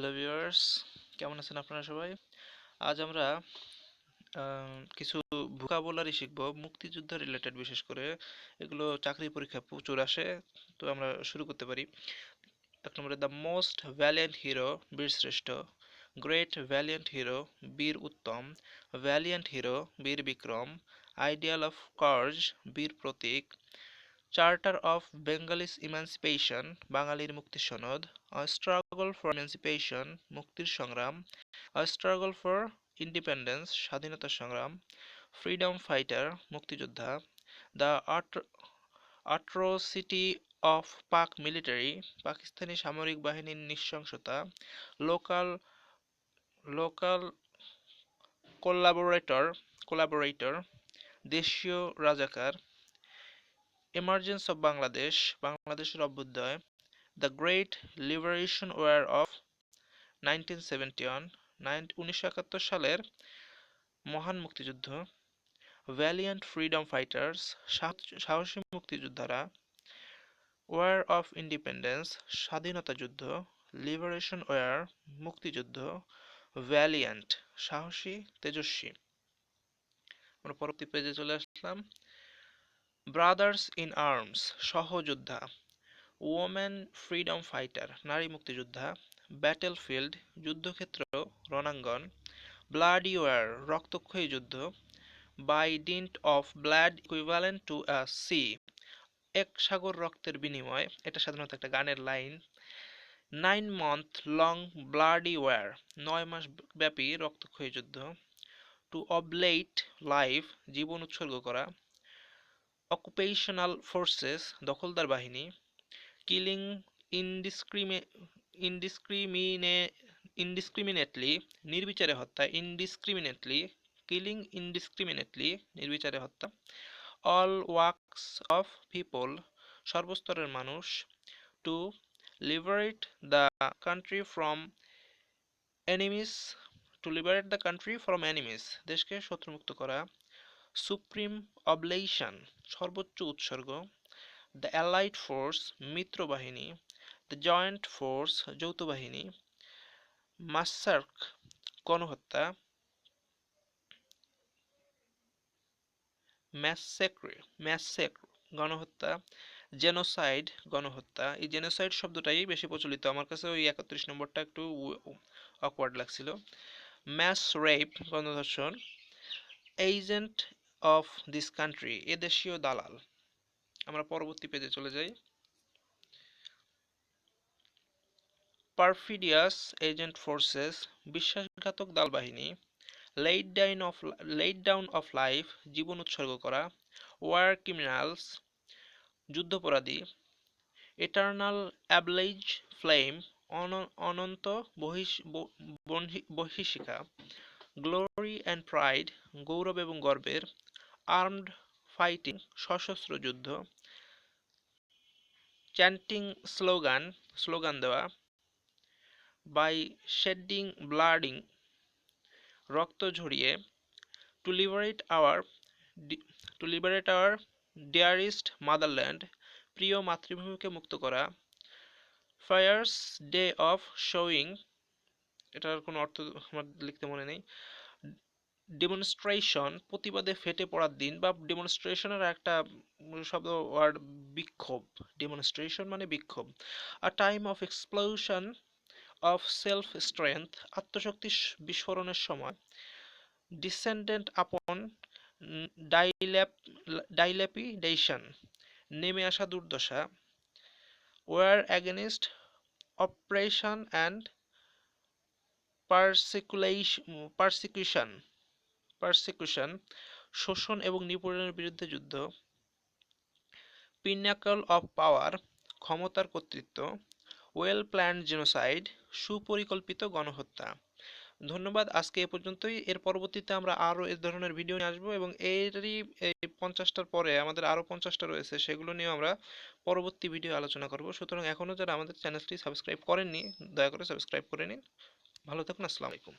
Hello viewers কেমন আছেন আপনারা সবাই? আজ আমরা কিছু ভোকাবুলারি শিখব মুক্তিযুদ্ধ রিলেটেড বিশেষ করে। এগুলো চাকরি পরীক্ষা প্রচুর আসে, তো আমরা শুরু করতে পারি। এক নম্বরে দ্য মোস্ট ভ্যালিয়েন্ট হিরো বীর শ্রেষ্ঠ। গ্রেট ভ্যালিয়েন্ট হিরো বীর উত্তম। ভ্যালিয়েন্ট হিরো বীর Vikram. Ideal of কর্জ Bir Protik. Charter of Bengalis emancipation বাঙালির মুক্তি সনদ স্ট্রাগল ফর ইমানসিপেশন মুক্তির সংগ্রাম আ স্ট্রাগল ফর ইন্ডিপেন্ডেন্স স্বাধীনতা সংগ্রাম ফ্রিডম ফাইটার মুক্তিযোদ্ধা the atrocity of Pak military Pakistani সামরিক বাহিনীর নৃশংসতা লোকাল লোকাল কোলাবোরেটর কোলাবোরেটর দেশীয় রাজাকার এমার্জেন্স অফ বাংলাদেশ বাংলাদেশের অভ্যুদয় the great liberation war of nineteen seventy one উনিশশো একাত্তর সালের মহান মুক্তিযুদ্ধ ভ্যালিয়ান্ট ফ্রিডম ফাইটার্স সাহসী মুক্তিযোদ্ধারা ওয়ার অফ ইন্ডিপেন্ডেন্স স্বাধীনতা যুদ্ধ লিবারেশন ওয়ার মুক্তিযুদ্ধ ভ্যালিয়ান্ট সাহসী, তেজস্বী। আমরা পরবর্তী পেজে চলে আসলাম। ব্রাদার্স ইন আর্মস সহযোদ্ধা ওমেন ফ্রিডম ফাইটার নারী মুক্তিযোদ্ধা ব্যাটেল ফিল্ড যুদ্ধক্ষেত্র, রণাঙ্গন ব্লাডি ওয়ার রক্তক্ষয়ী যুদ্ধ by dint of blood equivalent to a sea এক সাগর রক্তের বিনিময়, এটা সাধারণত একটা গানের line nine month long bloody war নয় মাস ব্যাপী রক্তক্ষয়ী যুদ্ধ টু অবলেট লাইফ জীবন উৎসর্গ করা অকুপেশনাল ফোর্সেস দখলদার বাহিনী কিলিং ইনডিসক্রিমে ইনডিসক্রিমিনে ইনডিসক্রিমিনেটলি নির্বিচারে হত্যা ইনডিসক্রিমিনেটলি কিলিং ইনডিসক্রিমিনেটলি নির্বিচারে হত্যা অল ওয়ার্কস অফ পিপল সর্বস্তরের মানুষ to liberate the country from enemies to liberate the country from enemies দেশকে শত্রুমুক্ত করা সুপ্রিম অবলেশন, সর্বোচ্চ উৎসর্গ, দ্য অ্যালাইড ফোর্স মিত্র বাহিনী দ্য জয়েন্ট ফোর্স যৌথ বাহিনী মাসার্ক, গণহত্যা, ম্যাসেক্রে ম্যাসেক গণহত্যা, জেনোসাইড, গণহত্যা। এই জেনোসাইড শব্দটাই বেশি প্রচলিত। আমার কাছে ওই একত্রিশ নম্বরটা একটু অকওয়ার্ড লাগছিল। ম্যাস রেপ গণধর্ষণ, এজেন্ট অফ দিস কান্ট্রি এ দেশীয় দালাল। আমরা পরবর্তী পেজে চলে যাই। পারফিডিয়াস এজেন্ট ফোর্সেস বিশ্বাসঘাতক দাল বাহিনী let down of let down of life জীবন উৎসর্গ করা ওয়ার ক্রিমিনালস যুদ্ধপরাধী এটার্নাল অ্যাবলেজ ফ্লেম অনন্ত বহিশিখা গ্লোরি অ্যান্ড প্রাইড গৌরব এবং গর্বের আর্মড ফাইটিং সশস্ত্র যুদ্ধ। চ্যান্টিং স্লোগান স্লোগান দেওয়া। বাই শেডিং ব্লাডিং, রক্ত ঝরিয়ে। To liberate our to liberate our dearest motherland, প্রিয় মাতৃভূমিকে মুক্ত করা। ফায়ার্স ডে অফ শোয়িং, এটার কোনো অর্থ আমার লিখতে মনে নেই। ডেমনস্ট্রেশন প্রতিবাদে ফেটে পড়ার দিন বা ডেমনস্ট্রেশনের একটা শব্দ ওয়ার্ড বিক্ষোভ। ডেমনস্ট্রেশন মানে বিক্ষোভ। A time of explosion of self strength আত্মশক্তি বিস্ফোরণের সময়। ডিসেন্ডেন্ট আপন ডাইল্যাপ ডাইল্যাপিডেশন নেমে আসা দুর্দশা। War against operation and persecution persecution শোষণ এবং নিপীড়নের বিরুদ্ধে যুদ্ধ পিনাকল অফ পাওয়ার ক্ষমতার কর্তৃত্ব ওয়েল প্ল্যান্ড জেনোসাইড সুপরিকল্পিত গণহত্যা। ধন্যবাদ, আজকে এ পর্যন্তই। এর পরবর্তীতে আমরা আরও এ ধরনের ভিডিও নিয়ে আসব এবং এরই এই পঞ্চাশটার পরে আমাদের আরও পঞ্চাশটা রয়েছে, সেগুলো নিয়ে আমরা পরবর্তী ভিডিও আলোচনা করব। সুতরাং এখনও যারা আমাদের চ্যানেলটি সাবস্ক্রাইব করেননি, দয়া করে সাবস্ক্রাইব করে নিন। ভালো থাকুন, আসসালামু আলাইকুম।